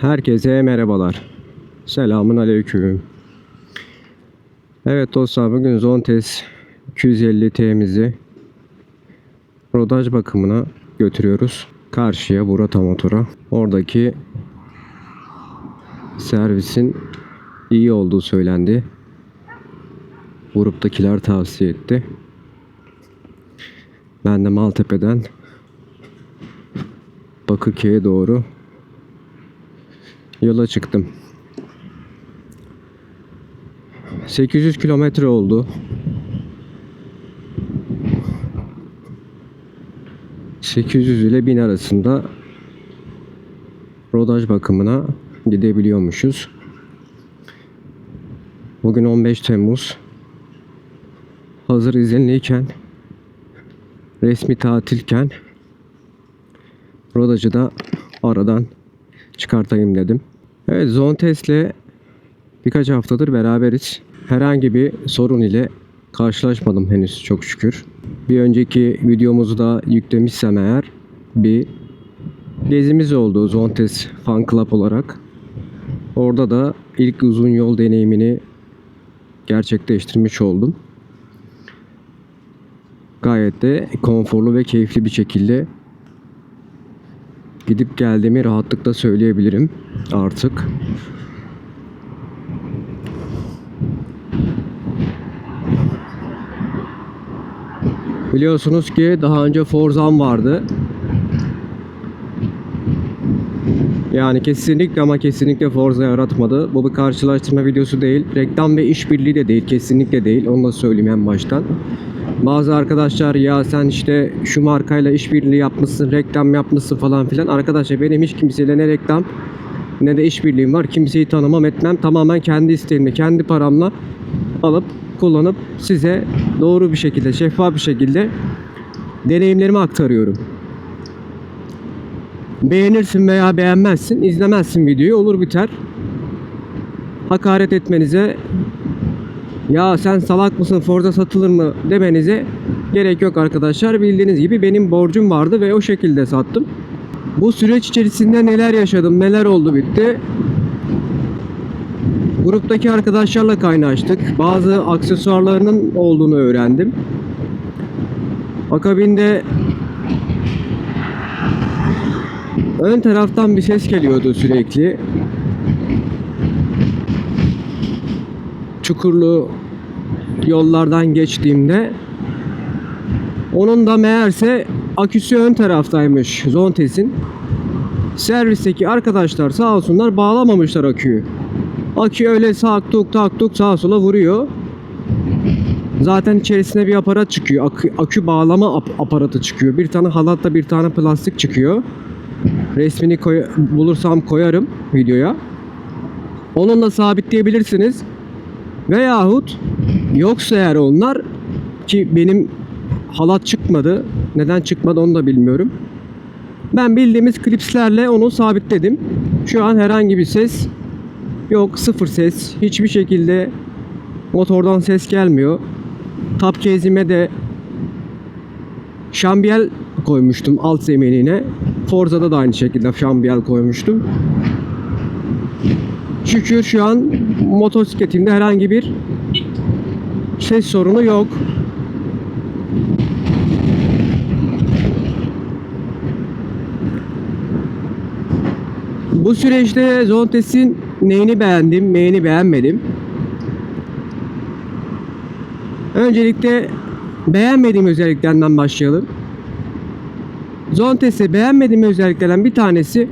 Herkese merhabalar. Selamun aleyküm. Evet dostlar bugün Zontes 250T'mizi rodaj bakımına götürüyoruz. Karşıya Burata Motor'a. Oradaki servisin iyi olduğu söylendi. Gruptakiler tavsiye etti. Ben de Maltepe'den Bakırköy'e doğru yola çıktım. 800 kilometre oldu. ...800 ile 1000 arasında... ...rodaj bakımına gidebiliyormuşuz. Bugün 15 Temmuz. Hazır izinliyken... ...resmi tatilken... ...rodajı da aradan çıkartayım dedim. Evet Zontes'le birkaç haftadır beraberiz. Herhangi bir sorun ile karşılaşmadım henüz çok şükür. Bir önceki videomuzu da yüklemişsem eğer bir gezimiz oldu Zontes Fan Club olarak. Orada da ilk uzun yol deneyimini gerçekleştirmiş oldum. Gayet de konforlu ve keyifli bir şekilde gidip geldiğimi rahatlıkla söyleyebilirim artık. Biliyorsunuz ki daha önce Forzan vardı. Yani kesinlikle ama kesinlikle Forza yaratmadı. Bu bir karşılaştırma videosu değil. Reklam ve işbirliği de değil. Kesinlikle değil. Onu da söyleyeyim en baştan. Bazı arkadaşlar ya sen işte şu markayla işbirliği yapmışsın, reklam yapmışsın falan filan. Arkadaşlar benim hiç kimseyle ne reklam ne de işbirliğim var. Kimseyi tanımam etmem. Tamamen kendi isteğimle, kendi paramla alıp kullanıp size doğru bir şekilde, şeffaf bir şekilde deneyimlerimi aktarıyorum. Beğenirsin veya beğenmezsin, izlemezsin videoyu olur biter. Hakaret etmenize ya sen salak mısın Forza satılır mı demenize gerek yok arkadaşlar. Bildiğiniz gibi benim borcum vardı ve o şekilde sattım. Bu süreç içerisinde neler yaşadım, neler oldu bitti. Gruptaki arkadaşlarla kaynaştık. Bazı aksesuarlarının olduğunu öğrendim. Akabinde ön taraftan bir ses geliyordu sürekli. Çukurlu yollardan geçtiğimde onun da meğerse aküsü ön taraftaymış Zontes'in. Servisteki arkadaşlar sağ olsunlar bağlamamışlar aküyü. Akü öyle tak tuk tak tuk sağa sola vuruyor. Zaten içerisine bir aparat çıkıyor. Akü, akü bağlama ap- aparatı çıkıyor. Bir tane halatla bir tane plastik çıkıyor. Resmini koy- bulursam koyarım videoya. Onunla sabitleyebilirsiniz. Veyahut yoksa eğer onlar ki benim halat çıkmadı. Neden çıkmadı onu da bilmiyorum. Ben bildiğimiz klipslerle onu sabitledim. Şu an herhangi bir ses yok. Sıfır ses. Hiçbir şekilde motordan ses gelmiyor. Tap kezime de şambiyel koymuştum alt zeminine. Forza'da da aynı şekilde şambiyel koymuştum. Şükür şu an motosikletimde herhangi bir ses sorunu yok. Bu süreçte Zontes'in neyini beğendim, neyini beğenmedim. Öncelikle beğenmediğim özelliklerinden başlayalım. Zontes'i beğenmediğim özelliklerden bir tanesi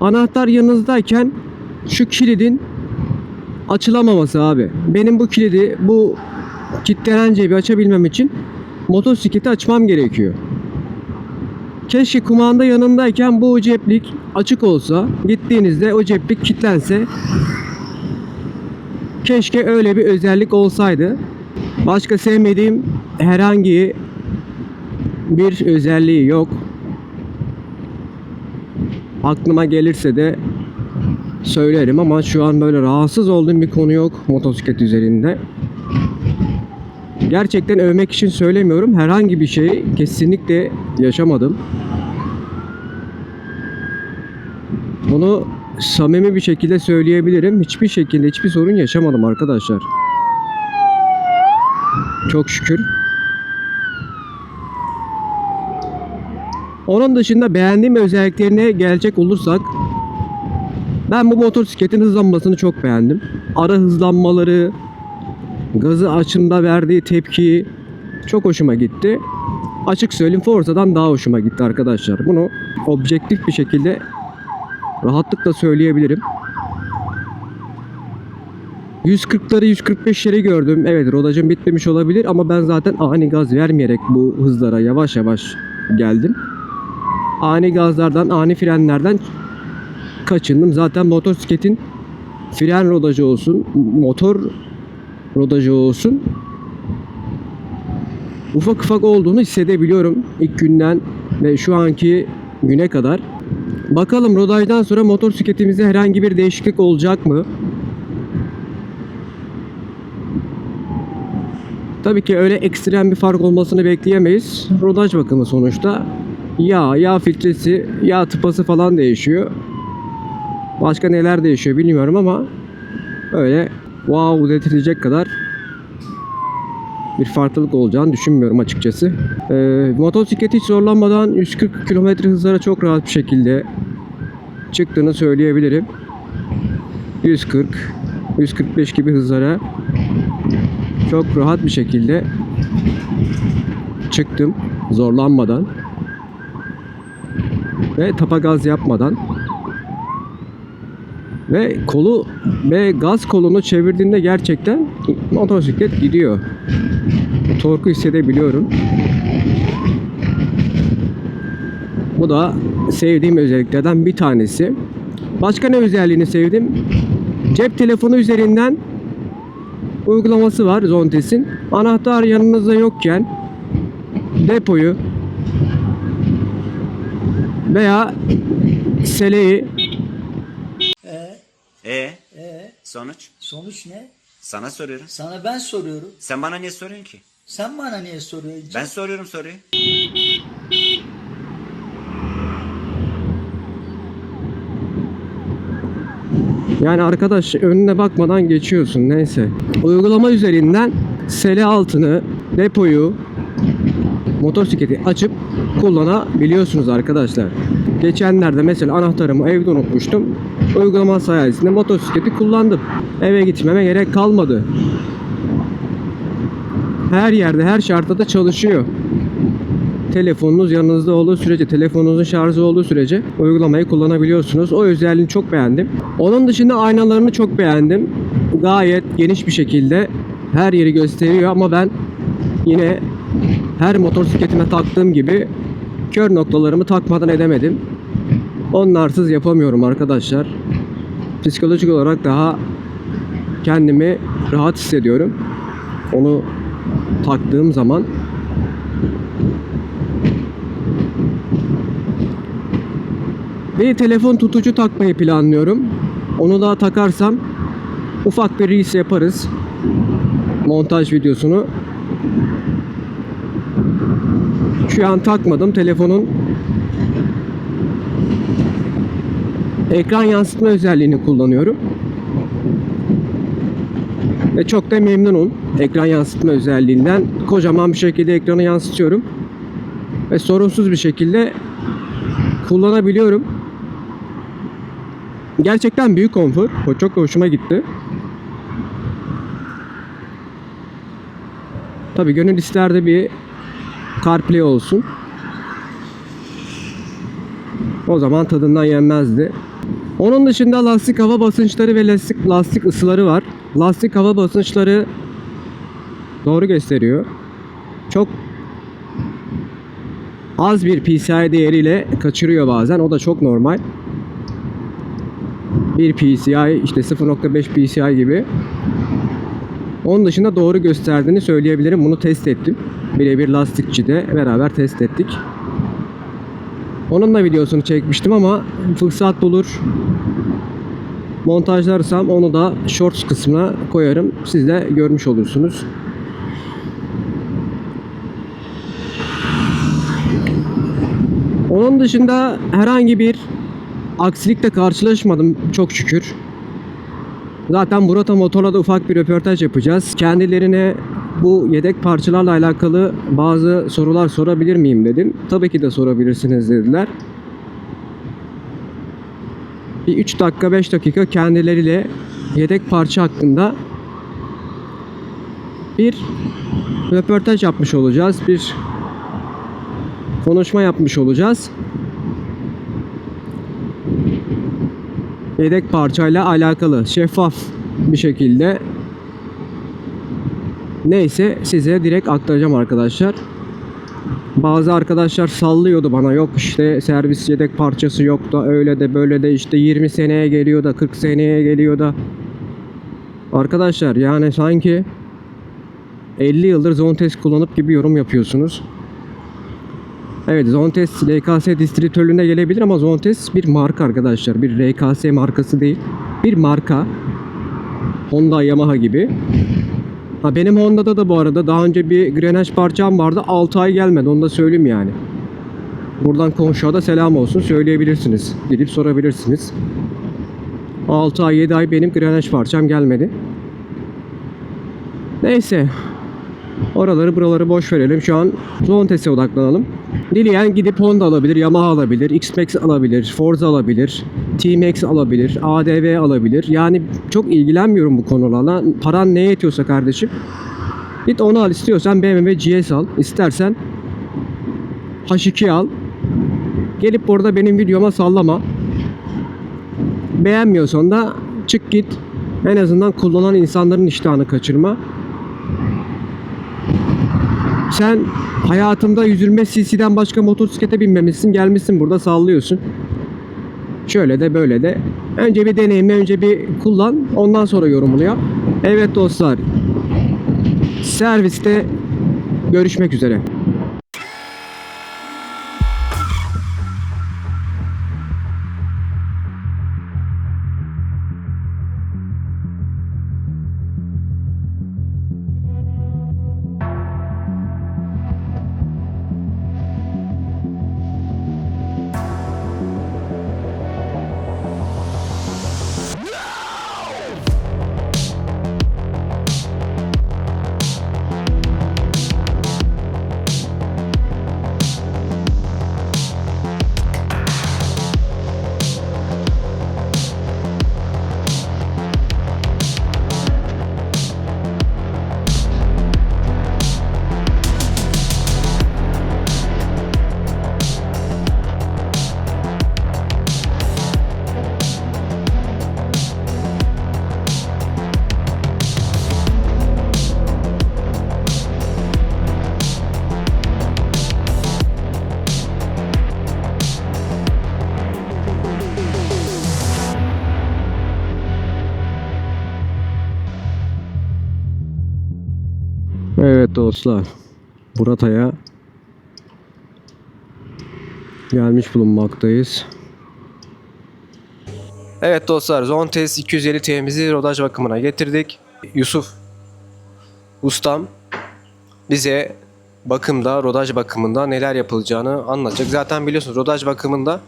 anahtar yanınızdayken şu kilidin açılamaması abi. Benim bu kilidi bu kilitlenen cebi açabilmem için motosikleti açmam gerekiyor. Keşke kumanda yanındayken bu ceplik açık olsa. Gittiğinizde o ceplik kilitlense. Keşke öyle bir özellik olsaydı. Başka sevmediğim herhangi bir özelliği yok. Aklıma gelirse de söylerim ama şu an böyle rahatsız olduğum bir konu yok motosiklet üzerinde. Gerçekten övmek için söylemiyorum. Herhangi bir şey kesinlikle yaşamadım. Bunu samimi bir şekilde söyleyebilirim. Hiçbir şekilde hiçbir sorun yaşamadım arkadaşlar. Çok şükür. Onun dışında beğendiğim özelliklerine gelecek olursak ben bu motosikletin hızlanmasını çok beğendim. Ara hızlanmaları, gazı açımda verdiği tepki çok hoşuma gitti. Açık söyleyeyim Forza'dan daha hoşuma gitti arkadaşlar. Bunu objektif bir şekilde rahatlıkla söyleyebilirim. 140'ları 145'leri gördüm. Evet rodajım bitmemiş olabilir ama ben zaten ani gaz vermeyerek bu hızlara yavaş yavaş geldim. Ani gazlardan, ani frenlerden kaçındım. Zaten motosikletin fren rodajı olsun, motor rodajı olsun ufak ufak olduğunu hissedebiliyorum ilk günden ve şu anki güne kadar. Bakalım rodajdan sonra motosikletimizde herhangi bir değişiklik olacak mı? Tabii ki öyle ekstrem bir fark olmasını bekleyemeyiz. Rodaj bakımı sonuçta. Yağ, yağ filtresi, yağ tıpası falan değişiyor. Başka neler değişiyor bilmiyorum ama öyle wow dedirtecek kadar bir farklılık olacağını düşünmüyorum açıkçası. Ee, motosiklet hiç zorlanmadan 140 km hızlara çok rahat bir şekilde çıktığını söyleyebilirim. 140, 145 gibi hızlara çok rahat bir şekilde çıktım zorlanmadan ve tapa gaz yapmadan ve kolu ve gaz kolunu çevirdiğinde gerçekten motosiklet gidiyor. Torku hissedebiliyorum. Bu da sevdiğim özelliklerden bir tanesi. Başka ne özelliğini sevdim? Cep telefonu üzerinden uygulaması var Zontes'in. Anahtar yanınızda yokken depoyu veya seleyi E E sonuç? sonuç ne? Sana soruyorum. Sana ben soruyorum. Sen bana niye soruyorsun ki? Sen bana niye soruyorsun? Ben soruyorum soruyu. Yani arkadaş önüne bakmadan geçiyorsun neyse. Uygulama üzerinden sele altını, depoyu, motosikleti açıp kullanabiliyorsunuz arkadaşlar. Geçenlerde mesela anahtarımı evde unutmuştum. Uygulama sayesinde motosikleti kullandım. Eve gitmeme gerek kalmadı. Her yerde, her şartta da çalışıyor. Telefonunuz yanınızda olduğu sürece, telefonunuzun şarjı olduğu sürece uygulamayı kullanabiliyorsunuz. O özelliğini çok beğendim. Onun dışında aynalarını çok beğendim. Gayet geniş bir şekilde her yeri gösteriyor ama ben yine her motosikletime taktığım gibi kör noktalarımı takmadan edemedim. Onlarsız yapamıyorum arkadaşlar. Psikolojik olarak daha kendimi rahat hissediyorum. Onu taktığım zaman Bir telefon tutucu takmayı planlıyorum. Onu da takarsam ufak bir reels yaparız. Montaj videosunu. Şu an takmadım. Telefonun ekran yansıtma özelliğini kullanıyorum. Ve çok da memnunum ekran yansıtma özelliğinden. Kocaman bir şekilde ekranı yansıtıyorum. Ve sorunsuz bir şekilde kullanabiliyorum. Gerçekten büyük konfor. O çok hoşuma gitti. Tabi gönül isterdi bir CarPlay olsun. O zaman tadından yenmezdi. Onun dışında lastik hava basınçları ve lastik lastik ısıları var. Lastik hava basınçları doğru gösteriyor. Çok az bir PCI değeriyle kaçırıyor bazen. O da çok normal. 1 PCI işte 0.5 PCI gibi. Onun dışında doğru gösterdiğini söyleyebilirim. Bunu test ettim. Birebir lastikçide beraber test ettik. Onun da videosunu çekmiştim ama fırsat bulur montajlarsam onu da shorts kısmına koyarım. Siz de görmüş olursunuz. Onun dışında herhangi bir aksilikle karşılaşmadım çok şükür. Zaten Murata Motor'la da ufak bir röportaj yapacağız. Kendilerine bu yedek parçalarla alakalı bazı sorular sorabilir miyim dedim. Tabii ki de sorabilirsiniz dediler. Bir 3 dakika 5 dakika kendileriyle yedek parça hakkında bir röportaj yapmış olacağız. Bir konuşma yapmış olacağız. Yedek parçayla alakalı şeffaf bir şekilde neyse size direkt aktaracağım arkadaşlar. Bazı arkadaşlar sallıyordu bana yok işte servis yedek parçası yok da öyle de böyle de işte 20 seneye geliyor da 40 seneye geliyor da Arkadaşlar yani sanki 50 yıldır Zontes kullanıp gibi yorum yapıyorsunuz. Evet Zontes LKS distribütörlüğüne gelebilir ama Zontes bir marka arkadaşlar. Bir RKS markası değil. Bir marka. Honda Yamaha gibi. Ha benim Honda'da da bu arada daha önce bir grenaj parçam vardı. 6 ay gelmedi onu da söyleyeyim yani. Buradan komşuya da selam olsun söyleyebilirsiniz. Gidip sorabilirsiniz. 6 ay 7 ay benim grenaj parçam gelmedi. Neyse. Oraları buraları boş verelim. Şu an Zontes'e odaklanalım. Dileyen gidip Honda alabilir, Yamaha alabilir, X-Max alabilir, Forza alabilir, T-Max alabilir, ADV alabilir. Yani çok ilgilenmiyorum bu konularla. Paran neye yetiyorsa kardeşim. Git onu al istiyorsan BMW GS al. İstersen H2 al. Gelip burada benim videoma sallama. Beğenmiyorsan da çık git. En azından kullanan insanların iştahını kaçırma. Sen hayatımda 120 cc'den başka motosiklete binmemişsin. Gelmişsin burada sallıyorsun. Şöyle de böyle de. Önce bir deneyimle, önce bir kullan. Ondan sonra yorumunu yap. Evet dostlar. Serviste görüşmek üzere. Dostlar. Burata'ya gelmiş bulunmaktayız. Evet dostlar Zontes 250 T'mizi rodaj bakımına getirdik. Yusuf ustam bize bakımda, rodaj bakımında neler yapılacağını anlatacak. Zaten biliyorsunuz rodaj bakımında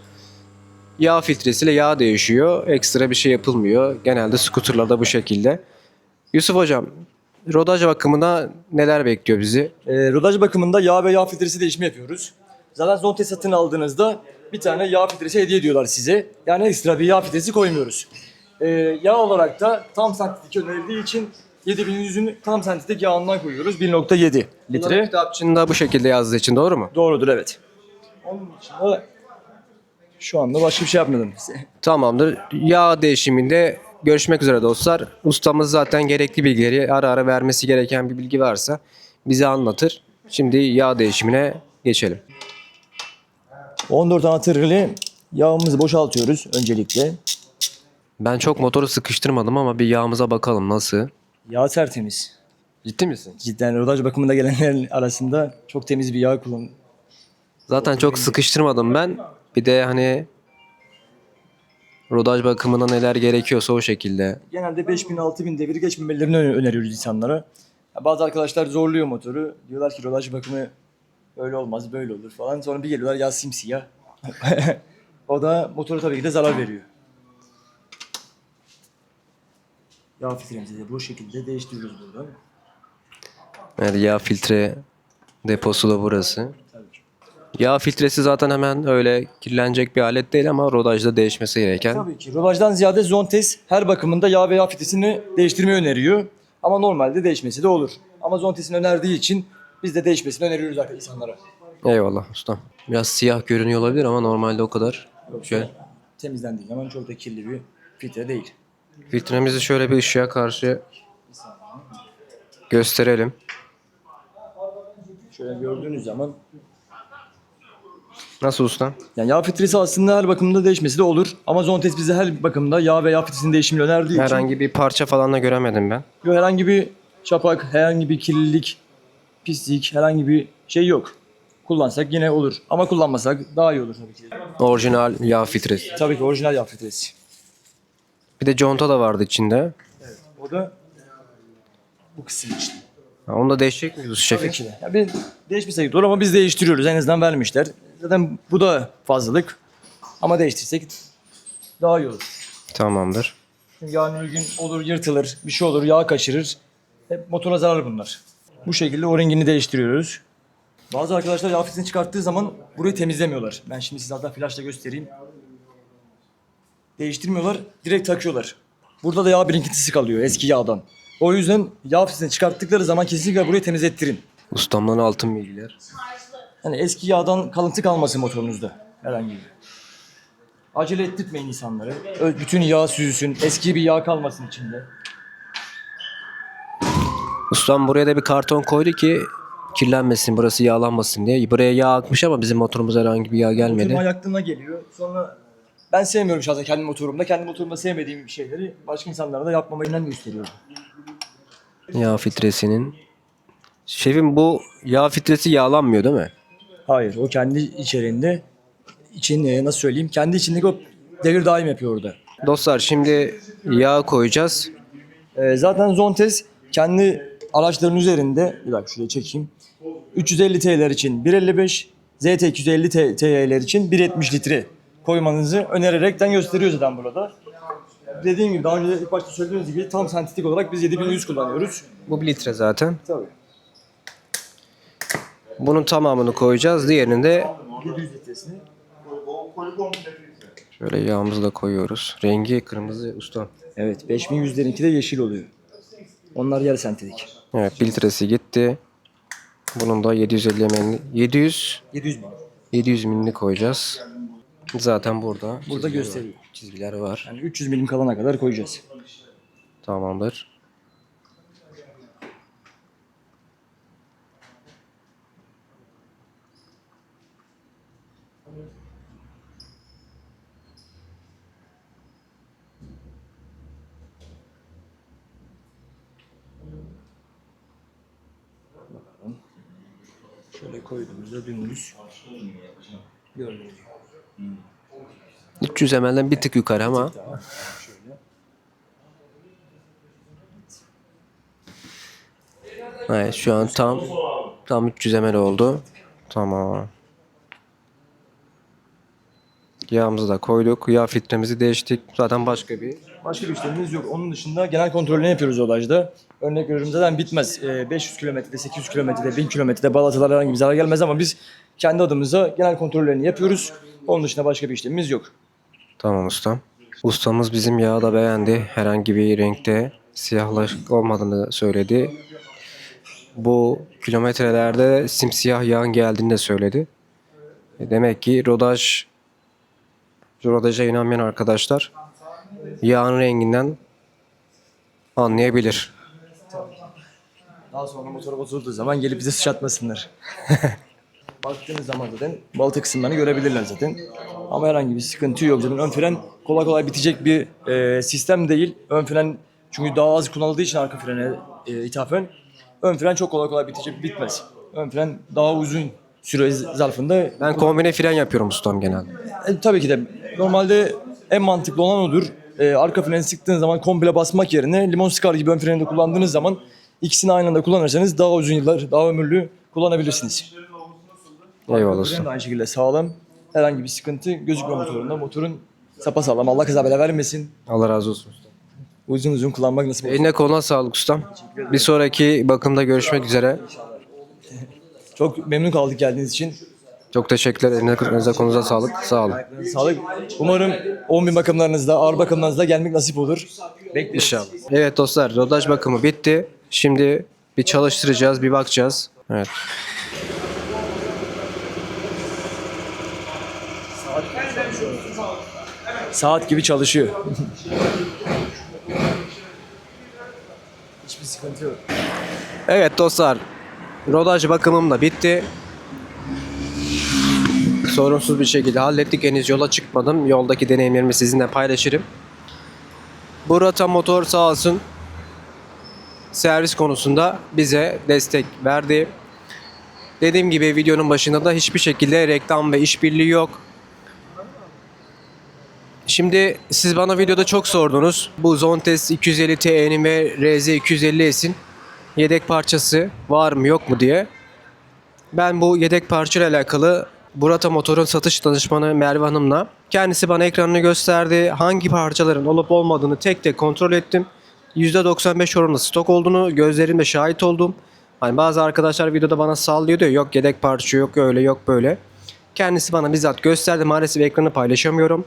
yağ filtresiyle yağ değişiyor. Ekstra bir şey yapılmıyor. Genelde skuterlarda bu şekilde. Yusuf hocam rodaj bakımında neler bekliyor bizi? E, rodaj bakımında yağ ve yağ filtresi değişimi yapıyoruz. Zaten Zonte satın aldığınızda bir tane yağ filtresi hediye ediyorlar size. Yani ekstra bir yağ filtresi koymuyoruz. E, yağ olarak da tam sentetik önerildiği için 7100'ün tam sentetik yağından koyuyoruz. 1.7 Bunların litre. kitapçığında bu şekilde yazdığı için doğru mu? Doğrudur evet. Onun dışında şu anda başka bir şey yapmadım. Tamamdır. Yağ değişiminde görüşmek üzere dostlar. Ustamız zaten gerekli bilgileri ara ara vermesi gereken bir bilgi varsa bize anlatır. Şimdi yağ değişimine geçelim. 14 anahtarıyla yağımızı boşaltıyoruz öncelikle. Ben çok motoru sıkıştırmadım ama bir yağımıza bakalım nasıl. Yağ tertemiz. Ciddi misin? Cidden rodaj bakımında gelenlerin arasında çok temiz bir yağ kullan. Zaten çok sıkıştırmadım ben. Bir de hani rodaj bakımına neler gerekiyorsa o şekilde. Genelde 5000-6000 devir geçmemelerini ö- öneriyoruz insanlara. Ya Bazı arkadaşlar zorluyor motoru. Diyorlar ki rodaj bakımı öyle olmaz böyle olur falan. Sonra bir geliyorlar ya simsiyah. O da motora tabii ki de zarar veriyor. Yağ filtremizi de bu şekilde değiştiriyoruz burada. Evet, yağ filtre deposu da burası. Yağ filtresi zaten hemen öyle kirlenecek bir alet değil ama rodajda değişmesi gereken. Tabii ki. Rodajdan ziyade Zontes her bakımında yağ ve yağ filtresini değiştirmeyi öneriyor. Ama normalde değişmesi de olur. Ama Zontes'in önerdiği için biz de değişmesini öneriyoruz arkadaşlar insanlara. Eyvallah ustam. Biraz siyah görünüyor olabilir ama normalde o kadar. Şöyle. Temizlendiği zaman çok da kirli bir filtre değil. Filtremizi şöyle bir ışığa karşı gösterelim. Şöyle gördüğünüz zaman Nasıl ustam? yani yağ filtresi aslında her bakımda değişmesi de olur. Ama Zontes bize her bakımda yağ ve yağ filtresinin değişimini önerdiği için Herhangi bir parça falan da göremedim ben. Yok, herhangi bir çapak, herhangi bir kirlilik, pislik, herhangi bir şey yok. Kullansak yine olur. Ama kullanmasak daha iyi olur tabii ki. Orijinal yağ filtresi. Tabii ki orijinal yağ filtresi. Bir de conta da vardı içinde. O da bu kısım işte. Ha, Onu da değişecek miyiz? Tabii ki de. Ya bir değişmesek de olur ama biz değiştiriyoruz. En azından vermişler. Zaten bu da fazlalık. Ama değiştirsek daha iyi olur. Tamamdır. Çünkü yarın bir gün olur yırtılır, bir şey olur, yağ kaçırır. Hep motora zarar bunlar. Bu şekilde o rengini değiştiriyoruz. Bazı arkadaşlar yağ filtresini çıkarttığı zaman burayı temizlemiyorlar. Ben şimdi size hatta flaşla göstereyim. Değiştirmiyorlar, direkt takıyorlar. Burada da yağ birikintisi kalıyor eski yağdan. O yüzden yağ filtresini çıkarttıkları zaman kesinlikle burayı temizlettirin. Ustamdan altın bilgiler. Yani eski yağdan kalıntı kalmasın motorunuzda herhangi bir. Acele ettirtmeyin insanları. Ö- Bütün yağ süzülsün, eski bir yağ kalmasın içinde. Ustam buraya da bir karton koydu ki kirlenmesin, burası yağlanmasın diye. Buraya yağ akmış ama bizim motorumuza herhangi bir yağ gelmedi. Motoruma yaktığına geliyor. Sonra ben sevmiyorum şahsen kendi motorumda. Kendi motorumda sevmediğim şeyleri başka insanlara da yapmamayı önem gösteriyorum. Yağ filtresinin. Şefim bu yağ filtresi yağlanmıyor değil mi? Hayır, o kendi içeriğinde için e, nasıl söyleyeyim? Kendi içindeki o devir daim yapıyor orada. Dostlar şimdi yağ koyacağız. Ee, zaten Zontes kendi araçların üzerinde bir dakika şuraya çekeyim. 350 TL'ler için 1.55, ZT 250 T- TL'ler için 1.70 litre koymanızı önererekten gösteriyor zaten burada. Dediğim gibi daha önce de ilk başta söylediğimiz gibi tam sentetik olarak biz 7100 kullanıyoruz. Bu bir litre zaten. Tabii. Bunun tamamını koyacağız. Diğerini de 700 litresini. şöyle yağımızı da koyuyoruz. Rengi kırmızı ustam. Evet 5100'lerinki de yeşil oluyor. Onlar yarı sentetik. Evet filtresi gitti. Bunun da 750 ml 700 700 bin. 700 milini koyacağız. Zaten burada. Burada çizgiler gösteriyor. Çizgiler var. Yani 300 milim kalana kadar koyacağız. Tamamdır. Şöyle koyduğumuzda dümdüz görünüyor. 300 ml'den bir tık yukarı ama Evet şu an tam tam 300 ml oldu. Tamam. Yağımızı da koyduk. Yağ filtremizi değiştik. Zaten başka bir Başka bir işlemimiz yok. Onun dışında genel kontrolünü yapıyoruz olajda. Örnek veriyorum zaten bitmez. Ee, 500 kilometrede, 800 kilometrede, 1000 kilometrede balatalar herhangi bir zarar gelmez ama biz kendi adımıza genel kontrollerini yapıyoruz. Onun dışında başka bir işlemimiz yok. Tamam ustam. Ustamız bizim yağı da beğendi. Herhangi bir renkte siyahlaşık olmadığını söyledi. Bu kilometrelerde simsiyah yağın geldiğini de söyledi. E, Demek ki rodaj rodaja inanmayan arkadaşlar yağın renginden anlayabilir. Daha sonra motor bozulduğu zaman gelip bize sıçratmasınlar. Baktığınız zaman zaten balata kısımlarını görebilirler zaten. Ama herhangi bir sıkıntı yok. Zaten ön fren kolay kolay bitecek bir e, sistem değil. Ön fren çünkü daha az kullanıldığı için arka frene e, ithafen ön fren çok kolay kolay bitecek bitmez. Ön fren daha uzun süre zarfında Ben kombine fren yapıyorum ustam genelde. E, tabii ki de normalde en mantıklı olan odur. E, arka freni sıktığın zaman komple basmak yerine limon sıkar gibi ön freni de kullandığınız zaman ikisini aynı anda kullanırsanız daha uzun yıllar, daha ömürlü kullanabilirsiniz. Eyvallah Fren ustam. aynı şekilde sağlam. Herhangi bir sıkıntı gözükmüyor motorunda. Motorun sapasağlam. Allah kaza bela vermesin. Allah razı olsun. Uzun uzun kullanmak nasip olsun. Eline koluna sağlık ustam. Bir sonraki bakımda görüşmek üzere. Çok memnun kaldık geldiğiniz için. Çok teşekkürler. Eline kolunuza, kolunuza sağlık. Sağ olun. Sağlık. Umarım 10 bin bakımlarınızda, ağır bakımlarınızda gelmek nasip olur. Bekleriz. İnşallah. Evet dostlar rodaj bakımı bitti. Şimdi bir çalıştıracağız, bir bakacağız. Evet. Saat gibi çalışıyor. Hiçbir sıkıntı yok. Evet dostlar. Rodaj bakımım da bitti. Sorunsuz bir şekilde hallettik. Henüz yola çıkmadım. Yoldaki deneyimlerimi sizinle paylaşırım. Burata Motor sağ olsun servis konusunda bize destek verdi. Dediğim gibi videonun başında da hiçbir şekilde reklam ve işbirliği yok. Şimdi siz bana videoda çok sordunuz. Bu Zontes 250 TE'nin ve RZ 250S'in yedek parçası var mı yok mu diye. Ben bu yedek parçayla alakalı Burata Motor'un satış danışmanı Merve Hanım'la kendisi bana ekranını gösterdi. Hangi parçaların olup olmadığını tek tek kontrol ettim. %95 oranında stok olduğunu gözlerimle şahit oldum. Hani bazı arkadaşlar videoda bana sallıyor diyor yok yedek parça yok öyle yok böyle. Kendisi bana bizzat gösterdi. Maalesef ekranı paylaşamıyorum.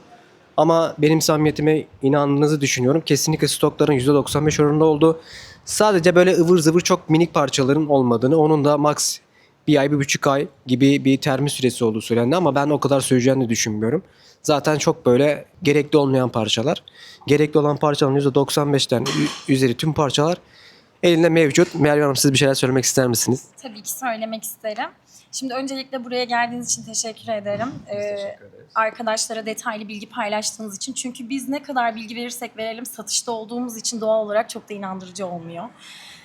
Ama benim samimiyetime inandığınızı düşünüyorum. Kesinlikle stokların %95 oranında oldu. Sadece böyle ıvır zıvır çok minik parçaların olmadığını, onun da max bir ay, bir buçuk ay gibi bir termi süresi olduğu söylendi ama ben o kadar süreceğini düşünmüyorum. Zaten çok böyle gerekli olmayan parçalar. Gerekli olan parçaların %95'ten ü- üzeri tüm parçalar elinde mevcut. Merve Hanım siz bir şeyler söylemek ister misiniz? Tabii ki söylemek isterim. Şimdi öncelikle buraya geldiğiniz için teşekkür ederim. Ee, arkadaşlara detaylı bilgi paylaştığınız için. Çünkü biz ne kadar bilgi verirsek verelim satışta olduğumuz için doğal olarak çok da inandırıcı olmuyor.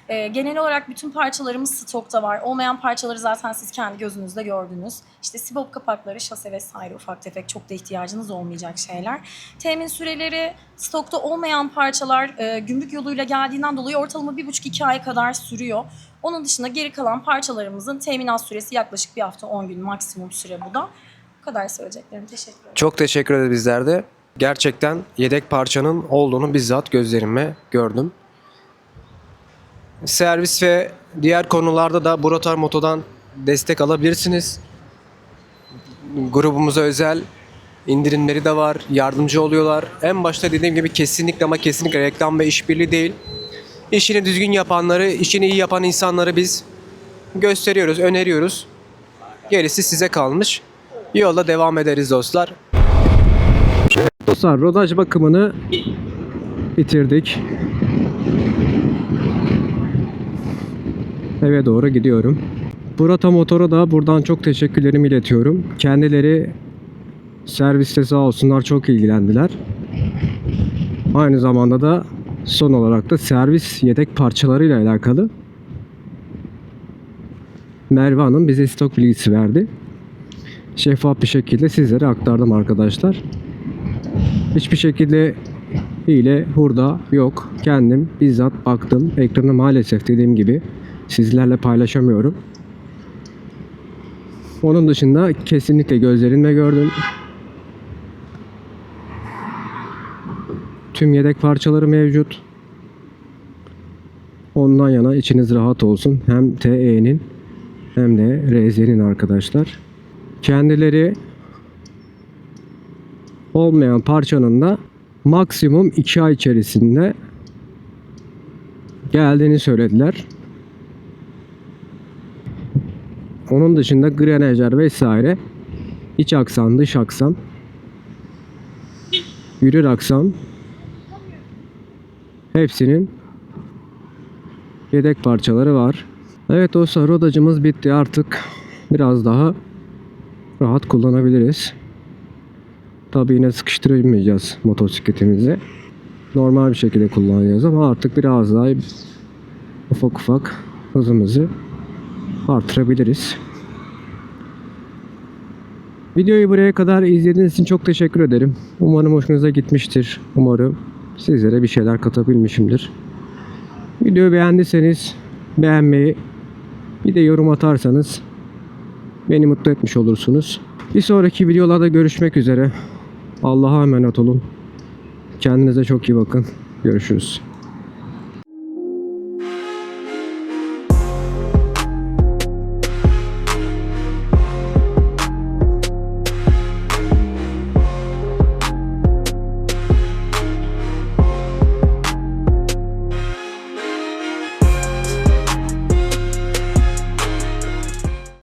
Ee, genel olarak bütün parçalarımız stokta var. Olmayan parçaları zaten siz kendi gözünüzde gördünüz. İşte sibop kapakları, şase vesaire ufak tefek çok da ihtiyacınız olmayacak şeyler. Temin süreleri stokta olmayan parçalar e, gümrük yoluyla geldiğinden dolayı ortalama bir buçuk iki ay kadar sürüyor. Onun dışında geri kalan parçalarımızın teminat süresi yaklaşık bir hafta 10 gün maksimum süre bu da. Bu kadar söyleyeceklerim. Teşekkür ederim. Çok teşekkür ederiz bizler de. Gerçekten yedek parçanın olduğunu bizzat gözlerimle gördüm. Servis ve diğer konularda da Buratar Moto'dan destek alabilirsiniz. Grubumuza özel indirimleri de var, yardımcı oluyorlar. En başta dediğim gibi kesinlikle ama kesinlikle reklam ve işbirliği değil. İşini düzgün yapanları, işini iyi yapan insanları biz gösteriyoruz, öneriyoruz. Gerisi size kalmış. Yola devam ederiz dostlar. Dostlar rodaj bakımını bitirdik. Eve doğru gidiyorum. Burata Motor'a da buradan çok teşekkürlerimi iletiyorum. Kendileri serviste sağ olsunlar çok ilgilendiler. Aynı zamanda da son olarak da servis yedek parçalarıyla alakalı Merve Hanım bize stok bilgisi verdi. Şeffaf bir şekilde sizlere aktardım arkadaşlar. Hiçbir şekilde hile, hurda yok. Kendim bizzat baktım. Ekranı maalesef dediğim gibi sizlerle paylaşamıyorum. Onun dışında kesinlikle gözlerimle gördüm. Tüm yedek parçaları mevcut. Ondan yana içiniz rahat olsun. Hem TE'nin hem de RZ'nin arkadaşlar. Kendileri olmayan parçanın da maksimum 2 ay içerisinde geldiğini söylediler. Onun dışında grenajer vesaire iç aksam dış aksam yürür aksam hepsinin yedek parçaları var. Evet dostlar rodacımız bitti artık biraz daha rahat kullanabiliriz. Tabi yine sıkıştıramayacağız motosikletimizi. Normal bir şekilde kullanacağız ama artık biraz daha ufak ufak hızımızı artırabiliriz. Videoyu buraya kadar izlediğiniz için çok teşekkür ederim. Umarım hoşunuza gitmiştir. Umarım sizlere bir şeyler katabilmişimdir. Videoyu beğendiyseniz beğenmeyi bir de yorum atarsanız beni mutlu etmiş olursunuz. Bir sonraki videolarda görüşmek üzere. Allah'a emanet olun. Kendinize çok iyi bakın. Görüşürüz.